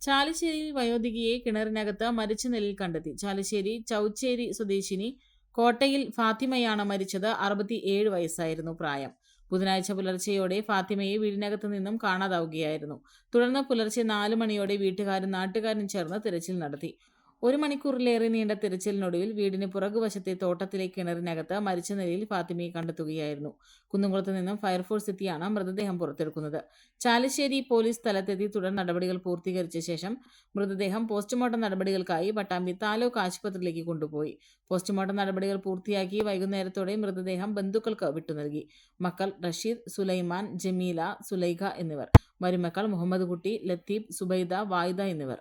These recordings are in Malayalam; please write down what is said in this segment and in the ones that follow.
ചാലിശ്ശേരിയിൽ വയോധികയെ കിണറിനകത്ത് മരിച്ച നിലയിൽ കണ്ടെത്തി. ചാലിശ്ശേരി ചൌച്ചേരി സ്വദേശിനി കോട്ടയിൽ ഫാത്തിമയാണ് മരിച്ചത്. അറുപത്തിയേഴ് വയസ്സായിരുന്നു പ്രായം. ബുധനാഴ്ച പുലർച്ചെയോടെ ഫാത്തിമയെ വീടിനകത്ത് നിന്നും കാണാതാവുകയായിരുന്നു. തുടർന്ന് പുലർച്ചെ നാല് മണിയോടെ വീട്ടുകാരും നാട്ടുകാരും ചേർന്ന് തിരച്ചിൽ നടത്തി. ഒരു മണിക്കൂറിലേറെ നീണ്ട തിരച്ചിലിനൊടുവിൽ വീടിന് പുറകുവശത്തെ തോട്ടത്തിലെ കിണറിനകത്ത് മരിച്ച നിലയിൽ ഫാത്തിമയെ കണ്ടെത്തുകയായിരുന്നു. കുന്നുംകുളത്ത് നിന്നും ഫയർഫോഴ്സ് എത്തിയാണ് മൃതദേഹം പുറത്തെടുക്കുന്നത്. ചാലശ്ശേരി പോലീസ് സ്ഥലത്തെത്തി തുടർ നടപടികൾ പൂർത്തീകരിച്ച ശേഷം മൃതദേഹം പോസ്റ്റ്മോർട്ടം നടപടികൾക്കായി പട്ടാമ്പി താലൂക്ക് ആശുപത്രിയിലേക്ക് കൊണ്ടുപോയി. പോസ്റ്റ്മോർട്ടം നടപടികൾ പൂർത്തിയാക്കി വൈകുന്നേരത്തോടെ മൃതദേഹം ബന്ധുക്കൾക്ക് വിട്ടുനൽകി മക്കൾ റഷീദ് സുലൈമാൻ ജമീല സുലൈഖ എന്നിവർ മരുമക്കൾ മുഹമ്മദ് കുട്ടി ലത്തീഫ് സുബൈദ വായിദ എന്നിവർ.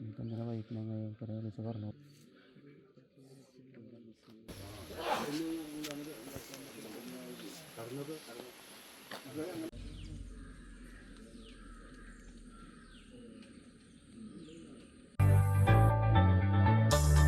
എനിക്കങ്ങനെ വഹിക്കണം കുറേ വിളിച്ച് പറഞ്ഞു.